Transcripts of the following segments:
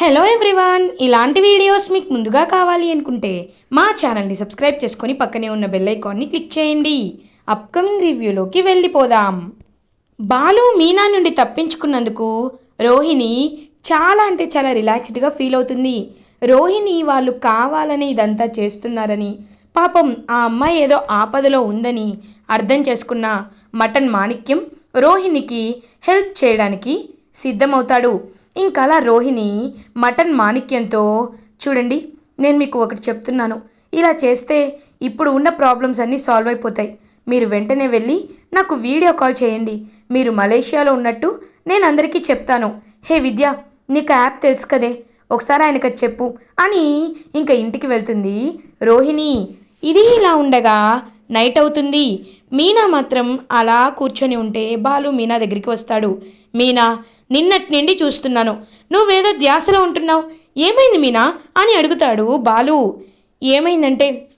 Hello everyone ఇలాంటి videos మీకు ముందుగా కావాలి అనుకుంటే మా ఛానల్ని సబ్స్క్రైబ్ చేసుకొని పక్కనే ఉన్న బెల్ ఐకాన్ని క్లిక్ చేయండి. అప్కమింగ్ రివ్యూలోకి వెళ్ళిపోదాం. బాలు మీనా నుండి తప్పించుకున్నందుకు రోహిణి చాలా అంటే చాలా రిలాక్స్డ్గా ఫీల్ అవుతుంది. రోహిణి వాళ్ళు కావాలని ఇదంతా చేస్తున్నారని పాపం ఆ అమ్మాయి ఏదో ఆపదలో ఉందని అర్థం చేసుకున్న మటన్ మాణిక్యం రోహిణికి హెల్ప్ చేయడానికి సిద్ధమవుతాడు. ఇంకా అలా రోహిణి మటన్ మాణిక్యంతో చూడండి నేను మీకు ఒకటి చెప్తున్నాను. ఇలా చేస్తే ఇప్పుడు ఉన్న ప్రాబ్లమ్స్ అన్నీ సాల్వ్ అయిపోతాయి. మీరు వెంటనే వెళ్ళి నాకు వీడియో కాల్ చేయండి. మీరు మలేషియాలో ఉన్నట్టు నేను అందరికీ చెప్తాను. హే విద్య నీకు యాప్ తెలుసు కదే? ఒకసారి ఆయనకు చెప్పు అని ఇంకా ఇంటికి వెళ్తుంది రోహిణి. ఇది ఇలా ఉండగా నైట్ అవుతుంది. మీనా మాత్రం అలా కూర్చొని ఉంటే బాలు మీనా దగ్గరికి వస్తాడు. మీనా నిన్నటి నుండి చూస్తున్నాను. నువ్వేదో ధ్యాసలో ఉంటున్నావు. ఏమైంది మీనా? అని అడుగుతాడు బాలు. ఏమైందంటే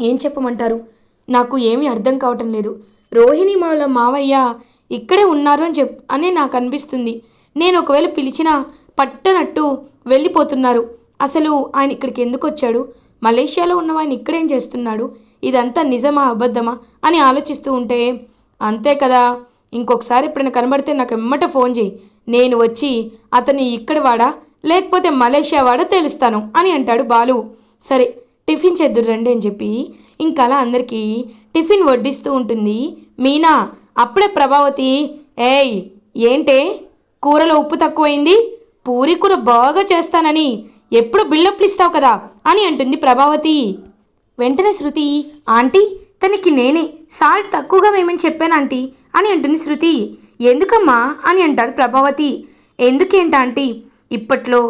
ఏం చెప్పమంటారు? నాకు ఏమీ అర్థం కావటం లేదు. రోహిణి మాల మావయ్య ఇక్కడే ఉన్నారు అని చెప్ అని నాకు అనిపిస్తుంది. నేను ఒకవేళ పిలిచినా పట్టనట్టు వెళ్ళిపోతున్నారు. అసలు ఆయన ఇక్కడికి ఎందుకు వచ్చాడు? మలేషియాలో ఉన్న ఆయన ఇక్కడేం చేస్తున్నాడు? ఇదంతా నిజమా అబద్ధమా? అని ఆలోచిస్తూ ఉంటే అంతే కదా. ఇంకొకసారి ఎప్పుడైనా కనబడితే నాకు ఎమ్మట ఫోన్ చేయి. నేను వచ్చి అతను ఇక్కడ వాడా లేకపోతే మలేషియా వాడా తెలుస్తాను అని అంటాడు బాలు. సరే టిఫిన్ చేద్దురు రండి అని చెప్పి ఇంకా అలా అందరికీ టిఫిన్ వడ్డిస్తూ ఉంటుంది. మీనా అప్పుడే ప్రభావతి ఏయ్ ఏంటే? కూరలో ఉప్పు తక్కువైంది? పూరి కూర బాగా చేస్తానని. ఎప్పుడు బిల్డప్లు ఇస్తావు కదా అని అంటుంది ప్రభావతి. వెంటనే శృతి ఆంటీ తనకి నేనే సాల్ట్ తక్కువగా వేయమని చెప్పాను ఆంటీ అని అంటుంది శృతి. ఎందుకమ్మా అని అంటారు ప్రభావతి. ఎందుకేంటంటీ? ఇప్పట్లో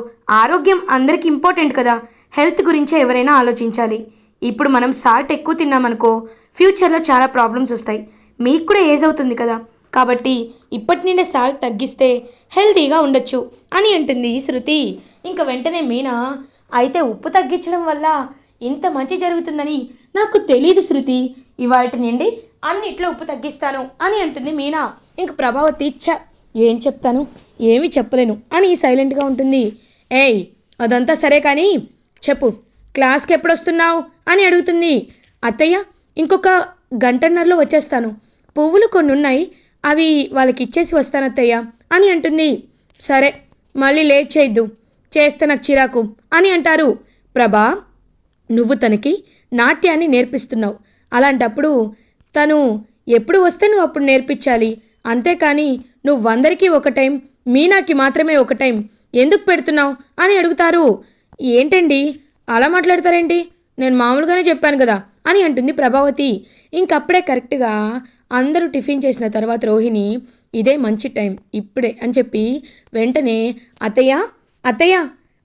ఆరోగ్యం అందరికి ఇంపార్టెంట్ కదా. హెల్త్ గురించే ఎవరైనా ఆలోచించాలి. ఇప్పుడు మనం సాల్ట్ ఎక్కువ తిన్నామనుకో ఫ్యూచర్లో చాలా ప్రాబ్లమ్స్ వస్తాయి. మీకు కూడా ఏజ్ అవుతుంది కదా. కాబట్టి ఇప్పటి నుండే సాల్ట్ తగ్గిస్తే హెల్తీగా ఉండొచ్చు అని అంటుంది శృతి. ఇంకా వెంటనే మీనా అయితే ఉప్పు తగ్గించడం వల్ల ఇంత మంచి జరుగుతుందని నాకు తెలియదు శృతి. ఇవాటి నుండి అన్నిట్లో ఉప్పు తగ్గిస్తాను అని అంటుంది మీనా. ఇంక ప్రభావతి ఛ ఏం చెప్తాను? ఏమి చెప్పలేను అని సైలెంట్గా ఉంటుంది. ఏయ్ అదంతా సరే కానీ చెప్పు. క్లాస్కి ఎప్పుడు వస్తున్నావు అని అడుగుతుంది. అత్తయ్య ఇంకొక గంటన్నరలో వచ్చేస్తాను. పువ్వులు కొన్ని ఉన్నాయి అవి వాళ్ళకి ఇచ్చేసి వస్తాను అత్తయ్య అని అంటుంది. సరే మళ్ళీ లేట్ చేయొద్దు. చేస్తే నాకు చిరాకు అని అంటారు. ప్రభా నువ్వు తనకి నాట్యాన్ని నేర్పిస్తున్నావు. అలాంటప్పుడు తను ఎప్పుడు వస్తే నువ్వు అప్పుడు నేర్పించాలి? అంతేకాని నువ్వు వందరికీ ఒక టైం మీనాకి మాత్రమే ఒక టైం. ఎందుకు పెడుతున్నావు? అని అడుగుతారు. ఏంటండి? అలా మాట్లాడతారేంటి? నేను మామూలుగానే చెప్పాను కదా అని అంటుంది ప్రభావతి. ఇంకప్పుడే కరెక్ట్గా అందరూ టిఫిన్ చేసిన తర్వాత రోహిణి ఇదే మంచి టైం ఇప్పుడే అని చెప్పి వెంటనే అతయ్య అతయ్య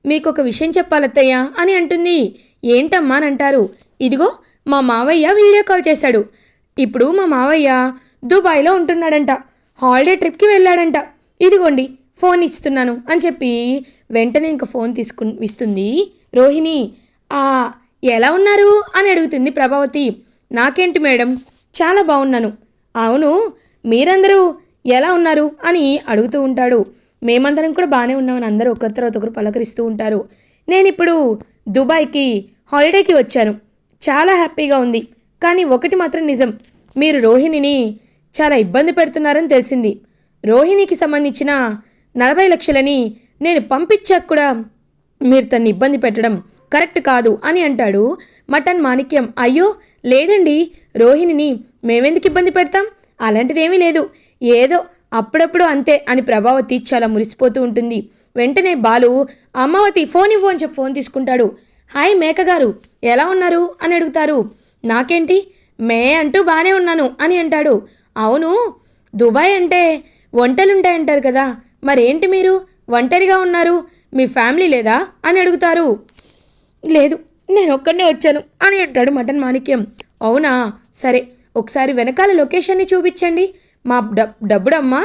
మీకు ఒక విషయం చెప్పాలి అత్తయ్య అని అంటుంది. ఏంటమ్మా అని అంటారు. ఇదిగో మా మావయ్య వీడియో కాల్ చేశాడు. ఇప్పుడు మా మావయ్య దుబాయ్లో ఉంటున్నాడంట. హాలిడే ట్రిప్కి వెళ్ళాడంట. ఇదిగోండి ఫోన్ ఇస్తున్నాను అని చెప్పి వెంటనే ఇంకా ఫోన్ తీసుకు ఇస్తుంది రోహిణి. ఆ ఎలా ఉన్నారు? అని అడుగుతుంది ప్రభావతి. నాకేంటి మేడం చాలా బాగున్నాను. అవును మీరందరూ ఎలా ఉన్నారు? అని అడుగుతూ ఉంటాడు. మేమందరం కూడా బాగానే ఉన్నామని అందరూ ఒకరి తర్వాత ఒకరు పలకరిస్తూ ఉంటారు. నేను ఇప్పుడు దుబాయ్కి హాలిడేకి వచ్చాను. చాలా హ్యాపీగా ఉంది. కానీ ఒకటి మాత్రం నిజం. మీరు రోహిణిని చాలా ఇబ్బంది పెడుతున్నారని తెలిసింది. రోహిణికి సంబంధించిన నలభై లక్షలని నేను పంపించాక కూడా మీరు తన్ని ఇబ్బంది పెట్టడం కరెక్ట్ కాదు అని అంటాడు మటన్ మాణిక్యం. అయ్యో లేదండి. రోహిణిని మేమెందుకు ఇబ్బంది పెడతాం? అలాంటిదేమీ లేదు. ఏదో అప్పుడప్పుడు అంతే అని ప్రభావతి చాలా మురిసిపోతూ ఉంటుంది. వెంటనే బాలు అమ్మావతి ఫోన్ ఇవ్వు అని చెప్పి ఫోన్ తీసుకుంటాడు. హాయ్ మేకగారు ఎలా ఉన్నారు? అని అడుగుతారు. నాకేంటి? మే అంటూ బాగానే ఉన్నాను అని అంటాడు. అవును దుబాయ్ అంటే వంటలుంటాయంటారు కదా. మరేంటి మీరు? ఒంటరిగా ఉన్నారు. మీ ఫ్యామిలీ లేదా? అని అడుగుతారు. లేదు నేను ఒక్కడనే వచ్చాను అని అంటాడు మటన్ మాణిక్యం. అవునా? సరే ఒకసారి వెనకాల లొకేషన్ని చూపించండి. మా డబ్ డబ్బుడమ్మ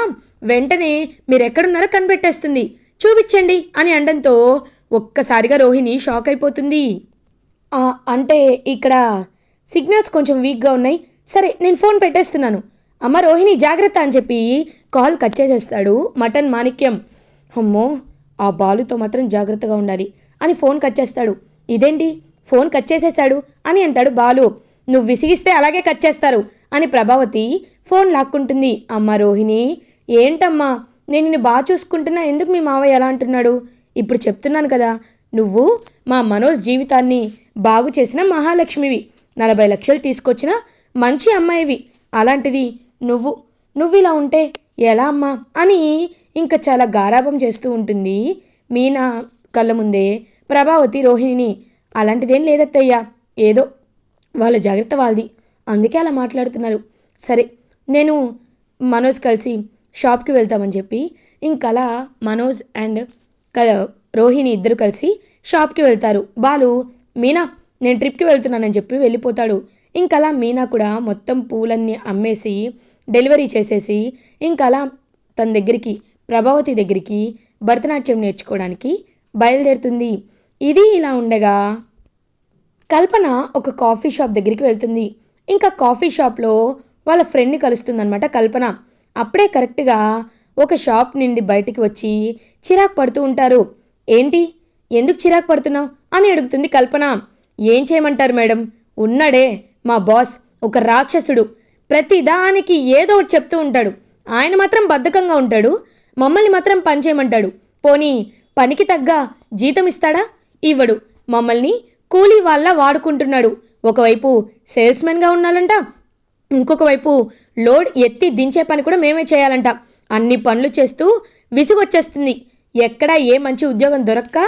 వెంటనే మీరు ఎక్కడున్నారో కనిపెట్టేస్తుంది. చూపించండి అని అనడంతో ఒక్కసారిగా రోహిణి షాక్ అయిపోతుంది అంటే ఇక్కడ సిగ్నల్స్ కొంచెం వీక్గా ఉన్నాయి. సరే నేను ఫోన్ పెట్టేస్తున్నాను. అమ్మ రోహిణి జాగ్రత్త అని చెప్పి కాల్ కట్ చేసేస్తాడు మటన్ మాణిక్యం. అమ్మో ఆ బాలుతో మాత్రం జాగ్రత్తగా ఉండాలి అని ఫోన్ కట్ చేస్తాడు. ఇదేంటి? ఫోన్ కట్ చేసేశాడు అని అంటాడు బాలు. నువ్వు విసిగిస్తే అలాగే కట్ చేస్తారు అని ప్రభావతి ఫోన్ లాక్కుంటుంది. అమ్మ రోహిణి ఏంటమ్మా? నేను నిన్ను బాగా చూసుకుంటున్నా. ఎందుకు మీ మావయ్య ఎలా అంటున్నాడు? ఇప్పుడు చెప్తున్నాను కదా. నువ్వు మా మనోజ్ జీవితాన్ని బాగు చేసిన మహాలక్ష్మివి. నలభై లక్షలు తీసుకొచ్చిన మంచి అమ్మాయివి. అలాంటిది నువ్వు. నువ్వు ఇలా ఉంటే ఎలా అమ్మా? అని ఇంకా చాలా గారాభం చేస్తూ ఉంటుంది మీనా కళ్ళ ముందే ప్రభావతి రోహిణిని. అలాంటిదేం లేదత్తయ్యా. ఏదో వాళ్ళ జాగ్రత్త వాళ్ళది. అందుకే అలా మాట్లాడుతున్నారు. సరే నేను మనోజ్ కలిసి షాప్కి వెళ్తామని చెప్పి ఇంకలా మనోజ్ అండ్ క రోహిణి ఇద్దరు కలిసి షాప్కి వెళ్తారు. బాలు మీనా నేను ట్రిప్కి వెళ్తున్నానని చెప్పి వెళ్ళిపోతాడు. ఇంకలా మీనా కూడా మొత్తం పూలన్నీ అమ్మేసి డెలివరీ చేసేసి ఇంకలా తన దగ్గరికి ప్రభావతి దగ్గరికి భరతనాట్యం నేర్చుకోవడానికి బయలుదేరుతుంది. ఇది ఇలా ఉండగా కల్పన ఒక కాఫీ షాప్ దగ్గరికి వెళ్తుంది. ఇంకా కాఫీ షాప్లో వాళ్ళ ఫ్రెండ్ని కలుస్తుందనమాట కల్పన. అప్పుడే కరెక్ట్గా ఒక షాప్ నుండి బయటికి వచ్చి చిరాకు పడుతూ ఉంటారు. ఏంటి? ఎందుకు చిరాకు పడుతున్నావు? అని అడుగుతుంది కల్పన. ఏం చేయమంటారు మేడం? ఉన్నాడే మా బాస్ ఒక రాక్షసుడు. ప్రతి దానికి ఏదో ఒకటి చెప్తూ ఉంటాడు. ఆయన మాత్రం బద్ధకంగా ఉంటాడు. మమ్మల్ని మాత్రం పని చేయమంటాడు. పోనీ పనికి తగ్గ జీతం ఇస్తాడా? ఇవ్వడు. మమ్మల్ని కూలీ వాళ్ళ వాడుకుంటున్నాడు. ఒకవైపు సేల్స్మెన్గా ఉండాలంట ఇంకొక వైపు లోడ్ ఎత్తి దించే పని కూడా మేమే చేయాలంట. అన్ని పనులు చేస్తూ విసుగొచ్చేస్తుంది. ఎక్కడా ఏ మంచి ఉద్యోగం దొరక్క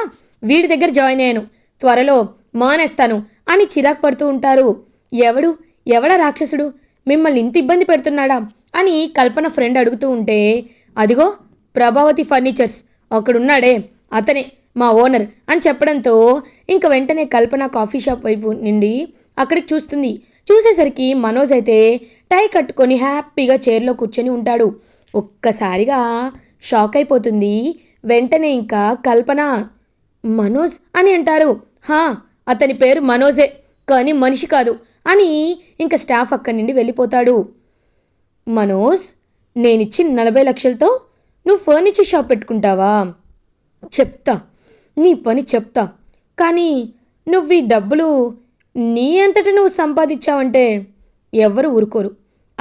వీడి దగ్గర జాయిన్ అయ్యాను. త్వరలో మానేస్తాను అని చిరాకు పడుతూ ఉంటారు. ఎవడు? ఎవడా రాక్షసుడు? మిమ్మల్ని ఇంత ఇబ్బంది పెడుతున్నాడా? అని కల్పన ఫ్రెండ్ అడుగుతూ ఉంటే అదిగో ప్రభావతి ఫర్నిచర్స్ అక్కడున్నాడే అతనే మా ఓనర్ అని చెప్పడంతో ఇంక వెంటనే కల్పన కాఫీ షాప్ వైపు నుండి అక్కడికి చూస్తుంది. చూసేసరికి మనోజ్ అయితే టై కట్టుకొని హ్యాపీగా చైర్లో కూర్చొని ఉంటాడు. ఒక్కసారిగా షాక్ అయిపోతుంది. వెంటనే ఇంకా కల్పన మనోజ్ అని అంటారు. హా అతని పేరు మనోజే కానీ మనిషి కాదు అని ఇంకా స్టాఫ్ అక్కడి నుండి వెళ్ళిపోతాడు. మనోజ్ నేనిచ్చిన నలభై లక్షలతో నువ్వు ఫర్నిచర్ షాప్ పెట్టుకుంటావా? చెప్తా. నీ పని చెప్తా. కానీ నువ్వు ఈ డబ్బులు నీ అంతట నువ్వు సంపాదించావంటే ఎవరు ఊరుకోరు.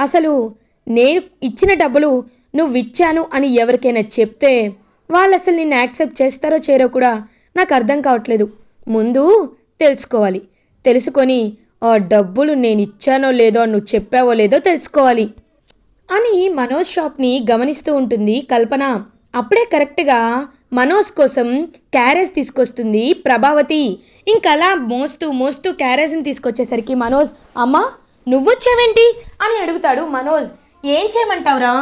అసలు నేను ఇచ్చిన డబ్బులు నువ్వు ఇచ్చాను అని ఎవరికైనా చెప్తే వాళ్ళు అసలు నిన్ను యాక్సెప్ట్ చేస్తారో చేరో కూడా నాకు అర్థం కావట్లేదు. ముందు తెలుసుకోవాలి. తెలుసుకొని ఆ డబ్బులు నేను ఇచ్చానో లేదో నువ్వు చెప్పావో లేదో తెలుసుకోవాలి. అని మనోజ్ షాప్ని గమనిస్తూ ఉంటుంది కల్పన. అప్పుడే కరెక్ట్గా మనోజ్ కోసం క్యారేజ్ తీసుకొస్తుంది ప్రభావతి. ఇంకలా మోస్తూ మోస్తూ క్యారేజ్ని తీసుకొచ్చేసరికి మనోజ్ అమ్మా నువ్వొచ్చావేంటి అని అడుగుతాడు మనోజ్. ఏం చేయమంటావురా?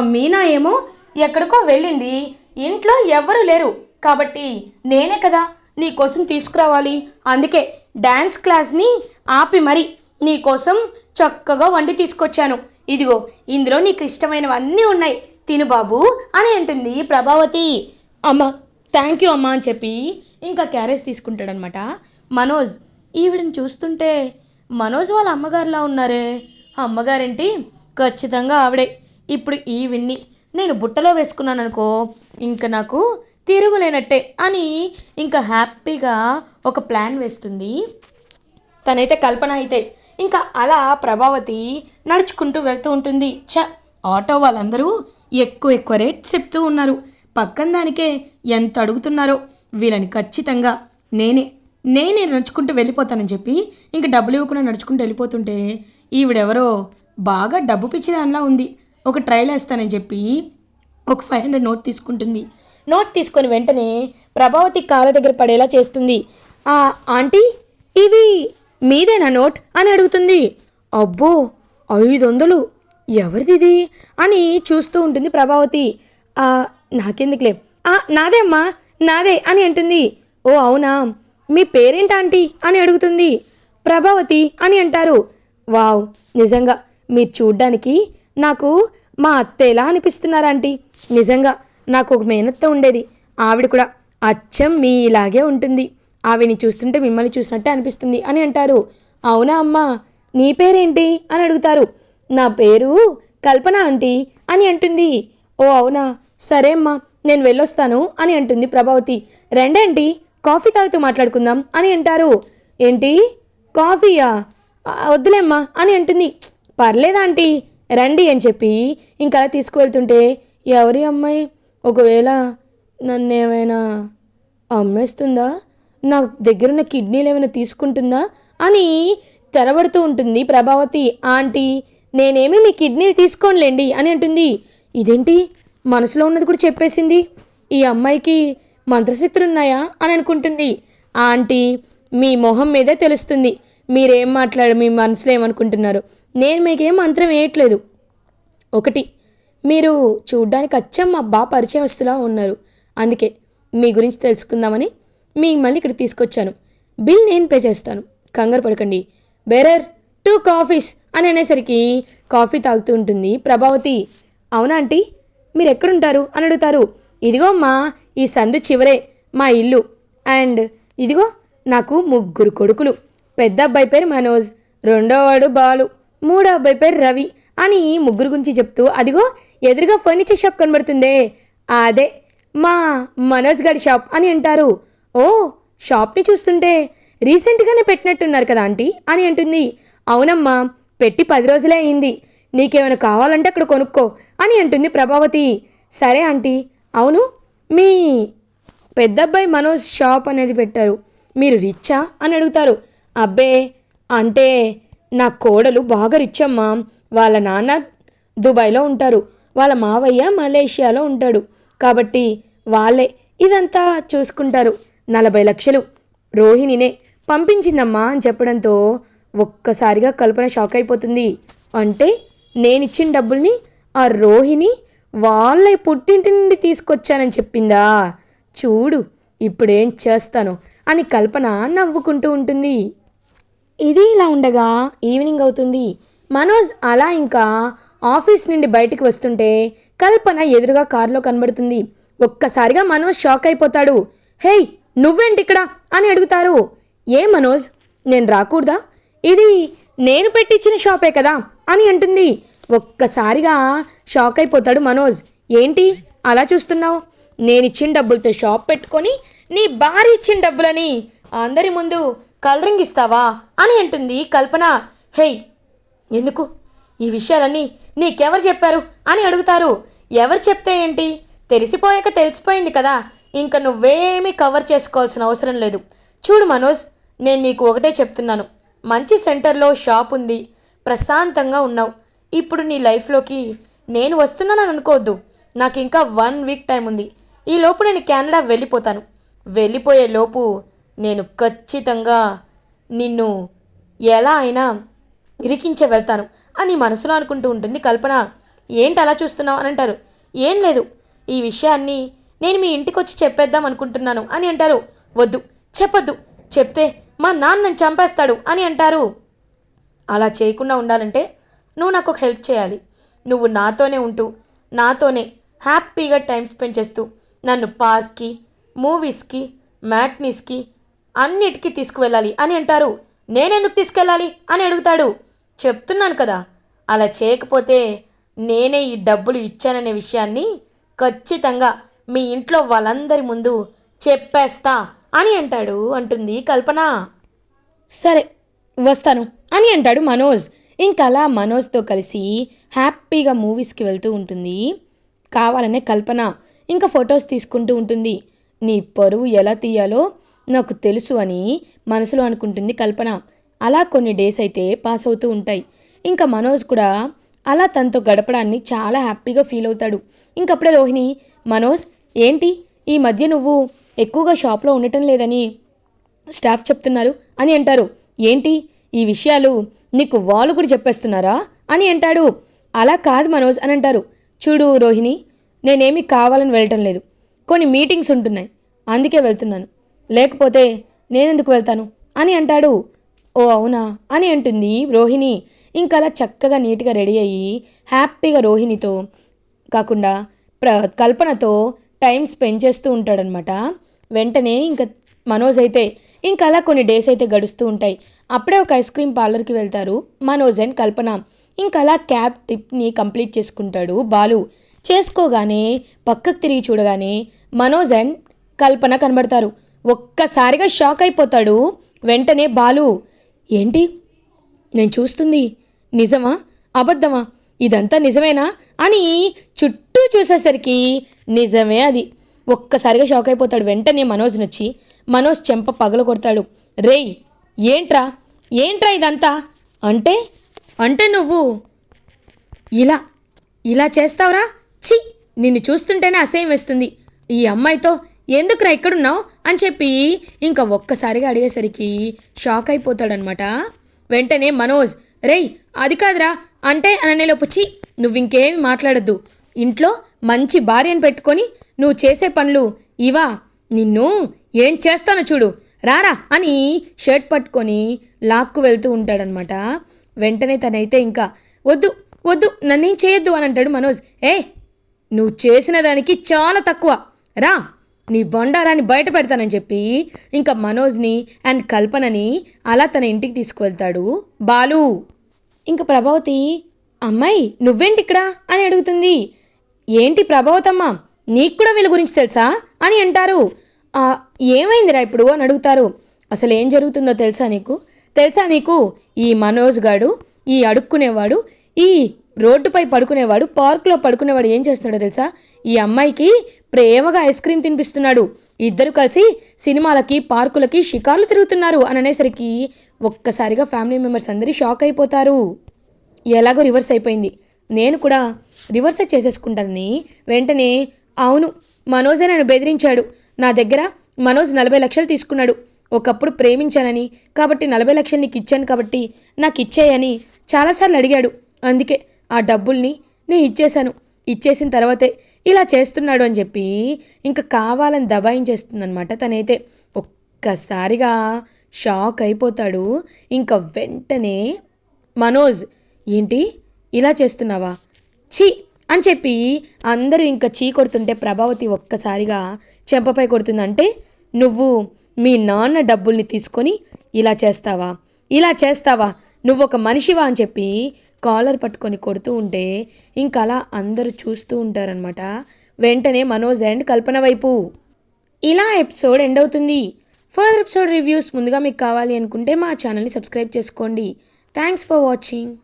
మీనా ఏమో ఎక్కడికో వెళ్ళింది. ఇంట్లో ఎవ్వరు లేరు. కాబట్టి నేనే కదా నీకోసం తీసుకురావాలి. అందుకే డ్యాన్స్ క్లాస్ని ఆపి మరి నీకోసం చక్కగా వండి తీసుకొచ్చాను. ఇదిగో ఇందులో నీకు ఇష్టమైనవన్నీ ఉన్నాయి. తిను బాబు అని అంటుంది ప్రభావతి. అమ్మ థ్యాంక్ యూ అమ్మ అని చెప్పి ఇంకా క్యారేజ్ తీసుకుంటాడనమాట. మనోజ్ ఈవిడని చూస్తుంటే మనోజ్ వాళ్ళ అమ్మగారిలా ఉన్నారే. అమ్మగారేంటి? ఖచ్చితంగా ఆవిడే. ఇప్పుడు ఈవిడ్ని నేను బుట్టలో వేసుకున్నాను అనుకో ఇంకా నాకు తిరుగులేనట్టే అని ఇంకా హ్యాపీగా ఒక ప్లాన్ వేస్తుంది. తనైతే కల్పన అయితే ఇంకా అలా ప్రభావతి నడుచుకుంటూ వెళ్తూ ఉంటుంది. ఛ! ఆటో వాళ్ళందరూ ఎక్కువ ఎక్కువ రేట్ చెప్తూ ఉన్నారు. పక్కన దానికే ఎంత అడుగుతున్నారో వీళ్ళని ఖచ్చితంగా నేనే నేనే నడుచుకుంటూ వెళ్ళిపోతానని చెప్పి ఇంకా డబ్బులు ఇవ్వకుండా నడుచుకుంటూ వెళ్ళిపోతుంటే ఈవిడెవరో బాగా డబ్బు పిచ్చిదానిలా ఉంది. ఒక ట్రైల్ వేస్తానని చెప్పి ఒక ఫైవ్ హండ్రెడ్ నోట్ తీసుకుంటుంది. నోట్ తీసుకొని వెంటనే ప్రభావతి కాళ్ళ దగ్గర పడేలా చేస్తుంది. ఆ ఆంటీ ఇవి మీదేనా నోట్? అని అడుగుతుంది. అబ్బో ఐదు వందలు ఎవరిది అని చూస్తూ ఉంటుంది ప్రభావతి. నాకెందుకులే. నాదే అమ్మా నాదే అని అంటుంది. ఓ అవునా? మీ పేరేంట ఆంటీ? అని అడుగుతుంది. ప్రభావతి అని అంటారు. వావ్ నిజంగా. మీరు చూడ్డానికి నాకు మా అత్త ఎలా అనిపిస్తున్నారు ఆంటీ. నిజంగా. నాకు ఒక మేనత్త ఉండేది. ఆవిడ కూడా అచ్చం మీ ఇలాగే ఉంటుంది. ఆవిని చూస్తుంటే మిమ్మల్ని చూసినట్టే అనిపిస్తుంది అని అంటారు. అవునా అమ్మా? నీ పేరేంటి? అని అడుగుతారు. నా పేరు కల్పన ఆంటీ అని అంటుంది. ఓ అవునా? సరే అమ్మా నేను వెళ్ళొస్తాను అని అంటుంది ప్రభావతి. రెండేంటి? కాఫీ తాగుతూ మాట్లాడుకుందాం అని అంటారు. ఏంటి? కాఫీయా? వద్దులేమ్మా అని అంటుంది. పర్లేదాంటీ ఆంటీ రండి అని చెప్పి ఇంకా అలా తీసుకువెళ్తుంటే ఎవరి అమ్మాయి? ఒకవేళ నన్ను ఏమైనా అమ్మేస్తుందా? నా దగ్గరున్న కిడ్నీలు ఏమైనా తీసుకుంటుందా? అని తెరబడుతూ ఉంటుంది ప్రభావతి. ఆంటీ నేనేమి మీ కిడ్నీలు తీసుకోనులేండి అని అంటుంది. ఇదేంటి? మనసులో ఉన్నది కూడా చెప్పేసింది? ఈ అమ్మాయికి మంత్రశక్తులు ఉన్నాయా అని అనుకుంటుంది. ఆంటీ మీ మొహం మీదే తెలుస్తుంది. మీరేం మాట్లాడు మీ మనసులో ఏమనుకుంటున్నారు? నేను మీకేం మంత్రం వేయట్లేదు. ఒకటి మీరు చూడ్డానికి అచ్చం మా బా పరిచయస్తులా ఉన్నారు. అందుకే మీ గురించి తెలుసుకుందామని మిమ్మల్ని ఇక్కడ తీసుకొచ్చాను. బిల్ నేను పే చేస్తాను. కంగారు పడకండి. బేరర్ టూ కాఫీస్ అని అనేసరికి కాఫీ తాగుతూ ఉంటుంది ప్రభావతి. అవునా ఆంటీ? మీరు ఎక్కడుంటారు? అని అడుగుతారు. ఇదిగో మా ఈ సందు చివరే మా ఇల్లు. అండ్ ఇదిగో నాకు ముగ్గురు కొడుకులు. పెద్ద అబ్బాయి పేరు మనోజ్ రెండోవాడు బాలు. మూడో అబ్బాయి పేరు రవి అని ముగ్గురు గురించి చెప్తూ అదిగో ఎదురుగా ఫర్నిచర్ షాప్ కనబడుతుందే. అదే మా మనోజ్ గారి షాప్ అని అంటారు. ఓ షాప్ని చూస్తుంటే రీసెంట్గానే పెట్టినట్టున్నారు కదా ఆంటీ అని అంటుంది. అవునమ్మా పెట్టి పది రోజులే అయింది. నీకేమైనా కావాలంటే అక్కడ కొనుక్కో అని అంటుంది ప్రభావతి. సరే ఆంటీ అవును మీ పెద్దబ్బాయి మనోజ్ షాప్ అనేది పెట్టారు. మీరు రిచ్చా అని అడుగుతారు. అబ్బే అంటే నా కోడలు బాగా రిచ్ అమ్మా. వాళ్ళ నాన్న దుబాయ్లో ఉంటారు. వాళ్ళ మావయ్య మలేషియాలో ఉంటాడు. కాబట్టి వాళ్ళే ఇదంతా చూసుకుంటారు. నలభై లక్షలు రోహిణినే పంపించిందమ్మా అని చెప్పడంతో ఒక్కసారిగా కల్పన షాక్ అయిపోతుంది. అంటే నేనిచ్చిన డబ్బుల్ని ఆ రోహిణి వాళ్ళ పుట్టింటి నుండి తీసుకొచ్చానని చెప్పిందా? చూడు ఇప్పుడేం చేస్తాను అని కల్పన నవ్వుకుంటూ ఉంటుంది. ఇది ఇలా ఉండగా ఈవినింగ్ అవుతుంది. మనోజ్ అలా ఇంకా ఆఫీస్ నుండి బయటికి వస్తుంటే కల్పన ఎదురుగా కారులో కనబడుతుంది. ఒక్కసారిగా మనోజ్ షాక్ అయిపోతాడు. హేయ్ నువ్వేంటి ఇక్కడ? అని అడుగుతారు. ఏ మనోజ్ నేను రాకూడదా? ఇది నేను పెట్టించిన షాపే కదా అని అంటుంది. ఒక్కసారిగా షాక్ అయిపోతాడు మనోజ్. ఏంటి అలా చూస్తున్నావు? నేను ఇచ్చిన డబ్బులతో షాప్ పెట్టుకొని నీ భార్య ఇచ్చిన డబ్బులని అందరి ముందు కలరింగ్ ఇస్తావా అని అంటుంది కల్పన. హేయ్ ఎందుకు? ఈ విషయాలన్నీ నీకెవరు చెప్పారు అని అడుగుతారు. ఎవరు చెప్తే ఏంటి? తెలిసిపోయాక తెలిసిపోయింది కదా. ఇంకా నువ్వేమీ కవర్ చేసుకోవాల్సిన అవసరం లేదు. చూడు మనోజ్ నేను నీకు ఒకటే చెప్తున్నాను. మంచి సెంటర్లో షాప్ ఉంది. ప్రశాంతంగా ఉన్నావు. ఇప్పుడు నీ లైఫ్లోకి నేను వస్తున్నానని అనుకోవద్దు. నాకు ఇంకా వన్ వీక్ టైం ఉంది. ఈ లోపు నేను కెనడా వెళ్ళిపోతాను. వెళ్ళిపోయే లోపు నేను ఖచ్చితంగా నిన్ను ఎలా అయినా ఇరికించే వెళ్తాను అని మనసులో అనుకుంటూ ఉంటుంది. కల్పన ఏంటి అలా చూస్తున్నావు? అని అంటారు. ఏం లేదు. ఈ విషయాన్ని నేను మీ ఇంటికి వచ్చి చెప్పేద్దాం అనుకుంటున్నాను అని అంటారు. వద్దు. చెప్పొద్దు. చెప్తే మా నాన్న చంపేస్తాడు అని అంటారు. అలా చేయకుండా ఉండాలంటే నువ్వు నాకు ఒక హెల్ప్ చేయాలి. నువ్వు నాతోనే ఉంటూ నాతోనే హ్యాపీగా టైం స్పెండ్ చేస్తూ నన్ను పార్క్కి మూవీస్కి మ్యాట్నీస్కి అన్నిటికీ తీసుకువెళ్ళాలి అని అంటారు. నేనెందుకు తీసుకెళ్ళాలి అని అడుగుతాడు. చెప్తున్నాను కదా. అలా చేయకపోతే నేనే ఈ డబ్బులు ఇచ్చాననే విషయాన్ని ఖచ్చితంగా మీ ఇంట్లో వాళ్ళందరి ముందు చెప్పేస్తా అని అంటాడు అంటుంది కల్పన. సరే వస్తాను అని అంటాడు మనోజ్. ఇంకా అలా మనోజ్తో కలిసి హ్యాపీగా మూవీస్కి వెళ్తూ ఉంటుంది. కావాలనే కల్పన ఇంకా ఫొటోస్ తీసుకుంటూ ఉంటుంది. నీ పరువు ఎలా తీయాలో నాకు తెలుసు అని మనసులో అనుకుంటుంది కల్పన. అలా కొన్ని డేస్ అయితే పాస్ అవుతూ ఉంటాయి. ఇంకా మనోజ్ కూడా అలా తనతో గడపడాన్ని చాలా హ్యాపీగా ఫీల్ అవుతాడు. ఇంకప్పుడే రోహిణి మనోజ్ ఏంటి? ఈ మధ్య నువ్వు ఎక్కువగా షాప్లో ఉండటం లేదని స్టాఫ్ చెప్తున్నారు అని అంటారు. ఏంటి? ఈ విషయాలు నీకు వాళ్ళు కూడా చెప్పేస్తున్నారా? అని అంటాడు. అలా కాదు మనోజ్ అని అంటారు. చూడు రోహిణి నేనేమి కావాలని వెళ్ళటం లేదు. కొన్ని మీటింగ్స్ ఉంటున్నాయి. అందుకే వెళ్తున్నాను. లేకపోతే నేనెందుకు వెళ్తాను? అని అంటాడు. ఓ అవునా? అని అంటుంది రోహిణి. ఇంకా అలా చక్కగా నీట్గా రెడీ అయ్యి హ్యాపీగా రోహిణితో కాకుండా ప్ర కల్పనతో టైం స్పెండ్ చేస్తూ ఉంటాడనమాట వెంటనే ఇంకా మనోజ్ అయితే ఇంకా అలా కొన్ని డేస్ అయితే గడుస్తూ ఉంటాయి. అప్పుడే ఒక ఐస్ క్రీమ్ పార్లర్కి వెళ్తారు మనోజ్ అండ్ కల్పన. ఇంకా అలా క్యాబ్ ట్రిప్ని కంప్లీట్ చేసుకుంటాడు బాలు. చేసుకోగానే పక్కకు తిరిగి చూడగానే మనోజ్ అండ్ కల్పన కనబడతారు. ఒక్కసారిగా షాక్ అయిపోతాడు వెంటనే బాలు. ఏంటి? నేను చూస్తుంది. నిజమా? అబద్ధమా? ఇదంతా నిజమేనా? అని చుట్టూ చూసేసరికి నిజమే అది. ఒక్కసారిగా షాక్ అయిపోతాడు వెంటనే మనోజ్ నొచ్చి. మనోజ్ చెంప పగల కొడతాడు. రేయ్ ఏంట్రా? ఏంట్రా ఇదంతా? అంటే? అంటే నువ్వు ఇలా ఇలా చేస్తావురా? ఛీ! నిన్ను చూస్తుంటేనే అసహ్యం వేస్తుంది. ఈ అమ్మాయితో ఎందుకురా ఇక్కడున్నావు? అని చెప్పి ఇంకా ఒక్కసారిగా అడిగేసరికి షాక్ అయిపోతాడనమాట. వెంటనే మనోజ్ రేయ్ అది కాదురా. అంటే? అననేలోపొచ్చి నువ్వింకేమి నువ్వు ఇంకేమి మాట్లాడద్దు. ఇంట్లో మంచి భార్యను పెట్టుకొని నువ్వు చేసే పనులు ఇవా. నిన్ను ఏం చేస్తానో చూడు. రారా అని షర్ట్ పట్టుకొని లాక్కు వెళ్తూ ఉంటాడనమాట. వెంటనే తనైతే ఇంకా వద్దు వద్దు నన్నేం చేయొద్దు అని అంటాడు మనోజ్. ఏ నువ్వు చేసిన దానికి చాలా తక్కువ. రా నీ బొండారాన్ని బయట పెడతానని చెప్పి ఇంకా మనోజ్ని అండ్ కల్పనని అలా తన ఇంటికి తీసుకువెళ్తాడు. బాలు. ఇంకా ప్రభావతి అమ్మాయి నువ్వేంటి ఇక్కడ? అని అడుగుతుంది. ఏంటి ప్రభావతమ్మ? నీకు కూడా వీళ్ళ గురించి తెలుసా? అని అంటారు. ఏమైందిరా ఇప్పుడు? అని అడుగుతారు. అసలు ఏం జరుగుతుందో తెలుసా నీకు? తెలుసా నీకు? ఈ మనోజ్ గాడు ఈ అడుక్కునేవాడు ఈ రోడ్డుపై పడుకునేవాడు పార్కులో పడుకునేవాడు ఏం చేస్తున్నాడో తెలుసా? ఈ అమ్మాయికి ప్రేమగా ఐస్ క్రీమ్ తినిపిస్తున్నాడు. ఇద్దరు కలిసి సినిమాలకి పార్కులకి షికార్లు తిరుగుతున్నారు. అని అనేసరికి ఒక్కసారిగా ఫ్యామిలీ మెంబర్స్ అందరి షాక్ అయిపోతారు. ఎలాగో రివర్స్ అయిపోయింది. నేను కూడా రివర్స్ చేసేసుకుంటానని వెంటనే అవును మనోజే నన్ను బెదిరించాడు. నా దగ్గర మనోజ్ నలభై లక్షలు తీసుకున్నాడు. ఒకప్పుడు ప్రేమించానని కాబట్టి నలభై లక్షలు నీకు ఇచ్చాను కాబట్టి నాకు ఇచ్చేయని చాలాసార్లు అడిగాడు. అందుకే ఆ డబ్బుల్ని నేను ఇచ్చేశాను. ఇచ్చేసిన తర్వాతే ఇలా చేస్తున్నాడు అని చెప్పి ఇంకా కావాలని దబాయించేస్తుందనమాట తనైతే ఒక్కసారిగా షాక్ అయిపోతాడు. ఇంకా వెంటనే మనోజ్ ఏంటి? ఇలా చేస్తున్నావా? ఛీ! అని చెప్పి అందరూ ఇంకా చీ కొడుతుంటే ప్రభావతి ఒక్కసారిగా చెంపపై కొడుతుందంటే నువ్వు మీ నాన్న డబ్బుల్ని తీసుకొని ఇలా చేస్తావా? ఇలా చేస్తావా? నువ్వు ఒక మనిషివా? అని చెప్పి కాలర్ పట్టుకొని కొడుతూ ఉంటే ఇంకా అలా అందరూ చూస్తూ ఉంటారనమాట వెంటనే మనోజ్ అండ్ కల్పన వైపు. ఇలా ఎపిసోడ్ ఎండ్ అవుతుంది. ఫర్దర్ ఎపిసోడ్ రివ్యూస్ ముందుగా మీకు కావాలి అనుకుంటే మా ఛానల్ని సబ్స్క్రైబ్ చేసుకోండి. Thanks for watching.